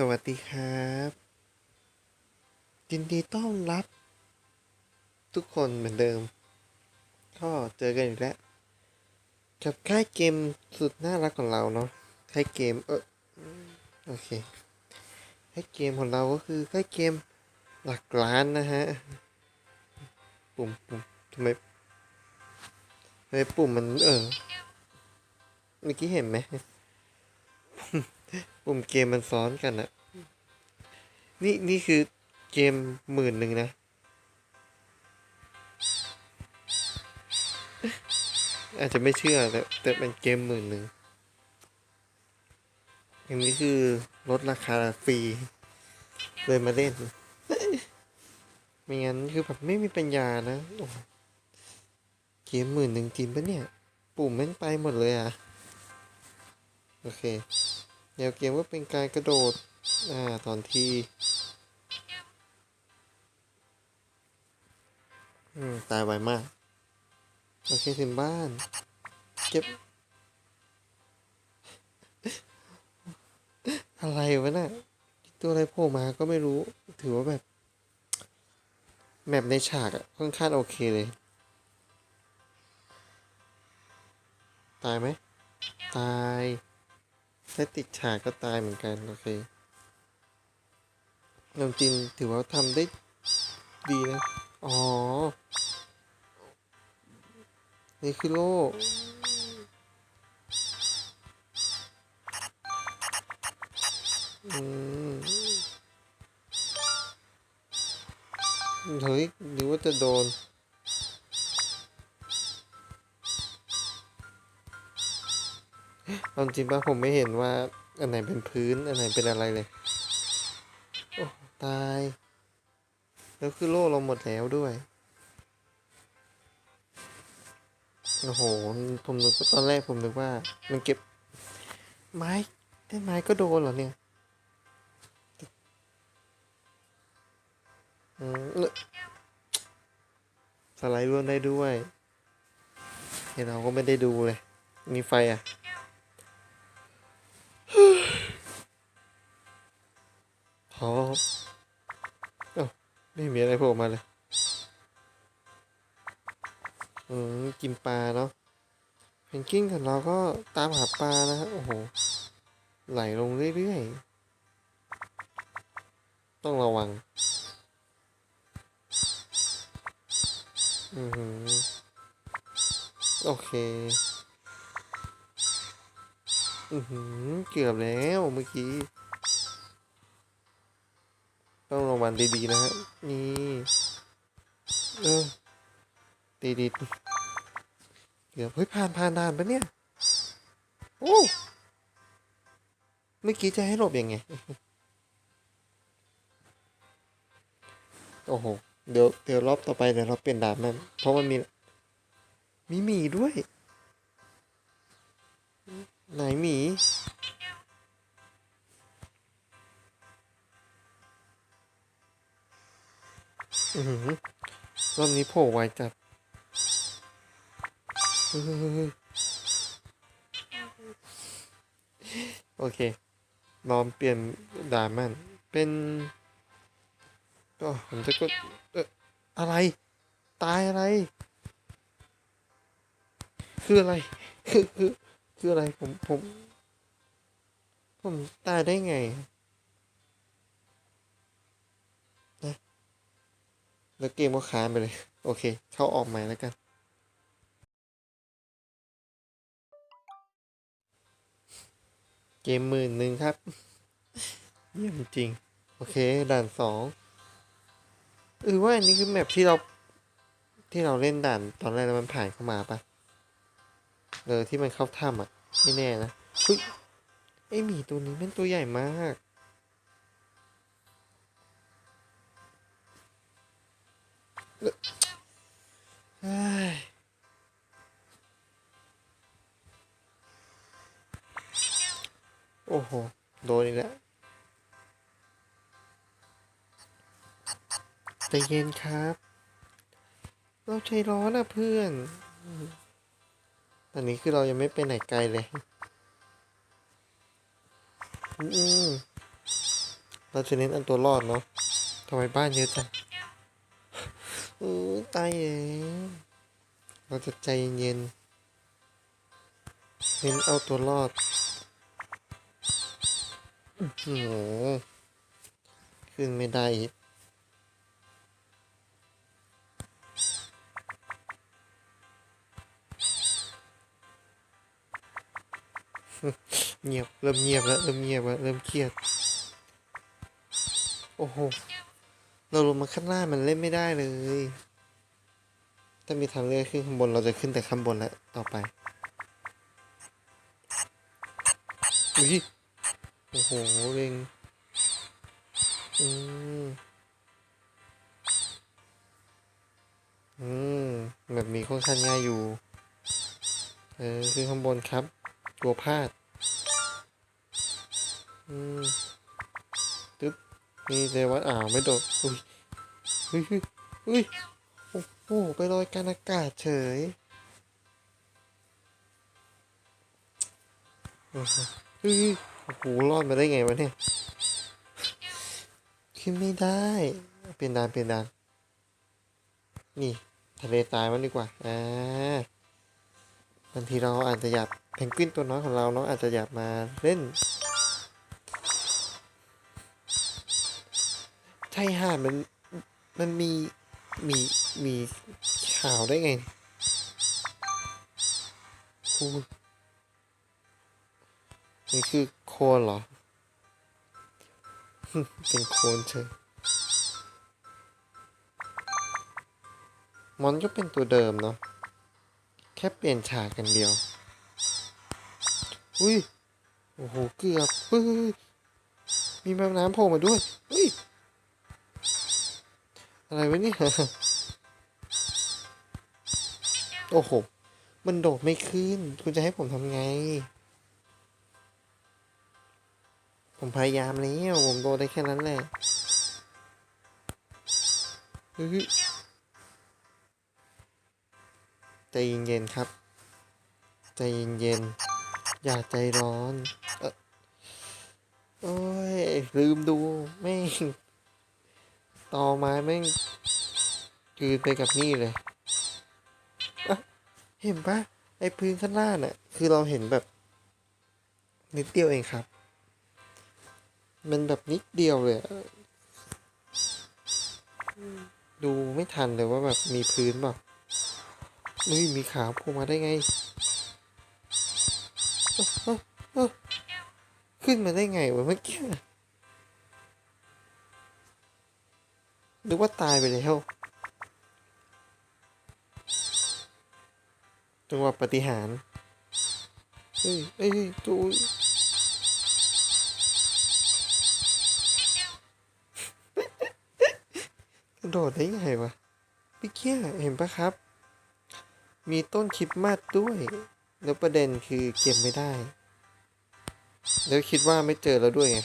สวัสดีครับยินดีต้อนรับ ทุกคนเหมือนเดิม ก็เจอกันอีกแล้ว กับค่ายเกมสุดน่ารักของเราเนาะค่ายเกมเออโอเคค่ายเกมของเราก็คือค่ายเกมหลักล้านนะฮะ ปุ่มปุ่มทำไมทำไมปุ่มมันเออเมื่อกี้เห็นไหมปุ่มเกมมันซ้อนกันอะ นี่นี่คือเกมหมื่นหนึ่งนะ อาจจะไม่เชื่อแต่แต่เป็นเกมหมื่นหนึ่งอันนี้คือลดราคาฟรีเลยมาเล่น ไม่งั้นคือแบบไม่มีปัญญานะเกมหมื่นหนึ่งจริงปะเนี่ย ปุ่มแม่งไปหมดเลยอะ โอเค แนวเกมก็เป็นการกระโดด อ่าตอนที่อืมตายไวมาก โอเคถึงบ้าน เก็บ อะไรวะน่ะ ตัวอะไรโผล่มาก็ไม่รู้ ถือว่าแบบ แมปในฉากอะค่อนข้างโอเคเลย ตายไหม ตาย ถ้าติดฉากก็ตายเหมือนกัน โอเค นำจินถือว่าทำได้ดีนะ อ๋อ นี่คือโลกอืมเฮ้ยหรือว่าจะโดนเอาจริงป่ะผมไม่เห็นว่า อันไหนเป็นพื้น อันไหนเป็นอะไรเลย ตาย แล้วคือโล่เราหมดแล้วด้วย โอ้โห ผมนึกตอนแรกผมนึกว่า มันเก็บ ไม้ได้ไม้ก็โดนเหรอเนี่ยอืมสไลด์ร่วนได้ด้วยเห็นเราก็ไม่ได้ดูเลย มีไฟอะ ไม่มีอะไรโผล่มาเลย อืม กินปลาเนาะเพนกวินของเราก็ตามหาปลานะฮะโอ้โห ไหลลงเรื่อยๆ ต้องระวัง อือหือ โอเค อือหือ เกือบแล้วเมื่อกี้ ต้องระวังดีๆนะฮะ นี่ เออดีดีเกือบเฮ้ยผ่านผ่านด่านปะเนี่ย โอ้ เมื่อกี้จะให้หลบยังไง โอ้โห เดี๋ยวเดี๋ยวรอบต่อไปเดี๋ยวเราเปลี่ยนด่านมัน เพราะมันมี มีหมีด้วย ไหนหมี อือรอบนี้โผล่ไวจัดโอเค ลองเปลี่ยนด่านมัน เป็นก็ผมจะกดเอออะไร ตายอะไร คืออะไร คือ คือ คืออะไร ผม ผม ผมตายได้ไง แล้วเกมก็ค้างไปเลย โอเค เข้าออกใหม่แล้วกัน เกมหมื่นหนึ่งครับ เยี่ยมจริง โอเค ด่านสองเออว่าอันนี้คือแมปที่เรา ที่เราเล่นด่านตอนแรกแล้วมันผ่านเข้ามาปะเออที่มันเข้าถ้ำอะ ไม่แน่นะเฮ้ยไอหมีตัวนี้เป็นตัวใหญ่มาก โอ้โห โดนอีกแล้วใจเย็นครับ เราใจร้อนนะเพื่อน ตอนนี้คือเรายังไม่ไปไหนไกลเลย อืมเราจะเน้นอันตัวรอดเนาะทำไมบ้านเยอะจัง เออตายแล้วเราจะใจเย็นเน้นเอาตัวรอดอื้อหือขึ้นไม่ได้อีกเงียบ เริ่มเงียบแล้ว เริ่มเงียบแล้ว เริ่มเครียด โอ้โห เราลงมาข้างล่างมันเล่นไม่ได้เลย ถ้ามีทางเลือกขึ้นข้างบนเราจะขึ้นแต่ข้างบนแล้วต่อไปอุ้ยโอ้โหเร่งอืมอืมแบบนี้ค่อนข้างง่ายอยู่ เออขึ้นข้างบนครับกลัวพลาด อืม นี่เดวัดอ่าวไม่โดดอุ้ยอุ้ยอุ้ยโอ้โหไปลอยกลารอากาศเฉยอ้โหอุ้ยโอ้โหรอดมาได้ไงวะเนี่ยขึ้นไม่ได้ เปลี่ยนดานเปลี่ยนดานนี่ทะเลตายมันดีกว่าอ่าบางทีเราอาจจะอยากเพนกวินตัวน้อยของเราเนาะอาจจะอยากมาเล่น ใช่ฮะมันมันมีมีมีข่าวได้ไงคูนี่คือโคนเหรอ เป็นโคนเฉยมอนก็เป็นตัวเดิมเนาะ แค่เปลี่ยนฉากกันเดียว อุ้ย โอ้โห เกือบ มีแมวน้ำโผล่มาด้วยเฮ้ย อะไรวะเนี่ยโอ้โห มันโดดไม่ขึ้น คุณจะให้ผมทำไง ผมพยายามแล้วผมโดดได้แค่นั้นแหละใจเย็นๆครับ ใจเย็นๆ อย่าใจร้อนเออโอ้ย ลืมดูแม่ ต่อไม้แม่งยืนไปกับนี่เลยอะเห็นปะไอพื้นข้างล่างน่ะ คือเราเห็นแบบ นิดเดียวเองครับ มันแบบนิดเดียวเลย ดูไม่ทันเลยว่าแบบมีพื้นเปล่าเฮ้ยมีขาโผล่มาได้ไง ขึ้นมาได้ไงวะเมื่อกี้ หรือว่าตายไปแล้วจังหวะปฏิหารเฮ้ยเอ้ยตูกระโดดได้ไงวะพี่เกี้ยเห็นปะครับ มีต้นคริดมาสด้วย แล้วประเด็นคือเก็บไม่ได้ แล้วคิดว่าไม่เจอแล้วด้วยไง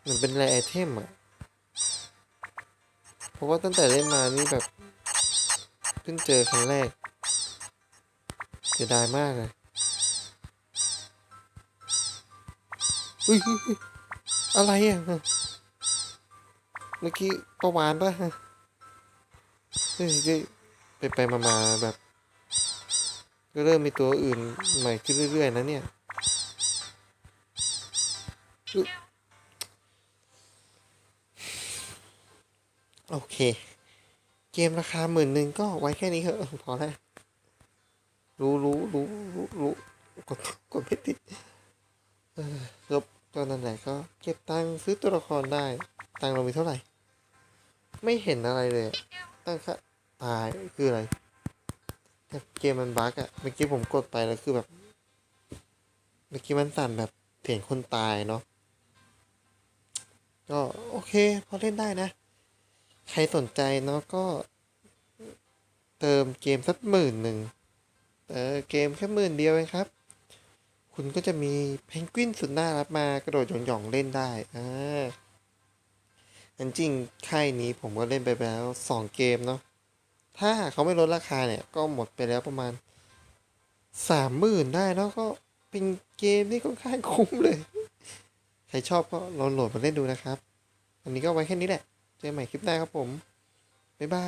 เหมือนเป็นแรไอเทมอะ ราะว่าตั้งแต่เล่นมานี่แบบเพิ่งเจอครั้งแรกเสียดายมากเลยอุ้ยอะไรอะ เมื่อกี้ประวานปะฮะเฮ้ยเฮ้ยไปไปมามาแบบ ก็เริ่มมีตัวอื่นใหม่ขึ้นเรื่อย ๆ นะเนี่ยอึ๊บ โอเค เกมราคาหมื่นหนึ่งก็ไว้แค่นี้เถอะพอแล้ว รู้รู้รู้รู้รู้กดกดไม่ติดเออลบตัวนั้นแหละก็ เก็บตังค์ซื้อตัวละครได้ ตังค์เรามีเท่าไหร่ ไม่เห็นอะไรเลย ตั้งค่าตายคืออะไรแต่เกมมันบั๊กอะเมื่อกี้ผมกดไปแล้วคือแบบ เมื่อกี้มันสั่นแบบเสียงคนตายเนาะก็โอเค พอเล่นได้นะ ใครสนใจเนาะก็ เติมเกมสักหมื่นหนึ่งเออเกมแค่หมื่นเดียวเองครับ คุณก็จะมีเพนกวินสุดน่ารักมากระโดดหย่องๆเล่นได้อ่าอันจริงค่ายนี้ผมก็เล่นไปแล้วสองเกมเนาะถ้าเขาไม่ลดราคาเนี่ย ก็หมดไปแล้วประมาณสามหมื่นได้แล้วก็เป็นเกมที่ค่อนข้างคุ้มเลย ใครชอบก็ลองโหลดมาเล่นดูนะครับวันนี้ก็ไว้แค่นี้แหละ เจอกันใหม่คลิปหน้าครับผม บ๊ายบา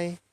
ย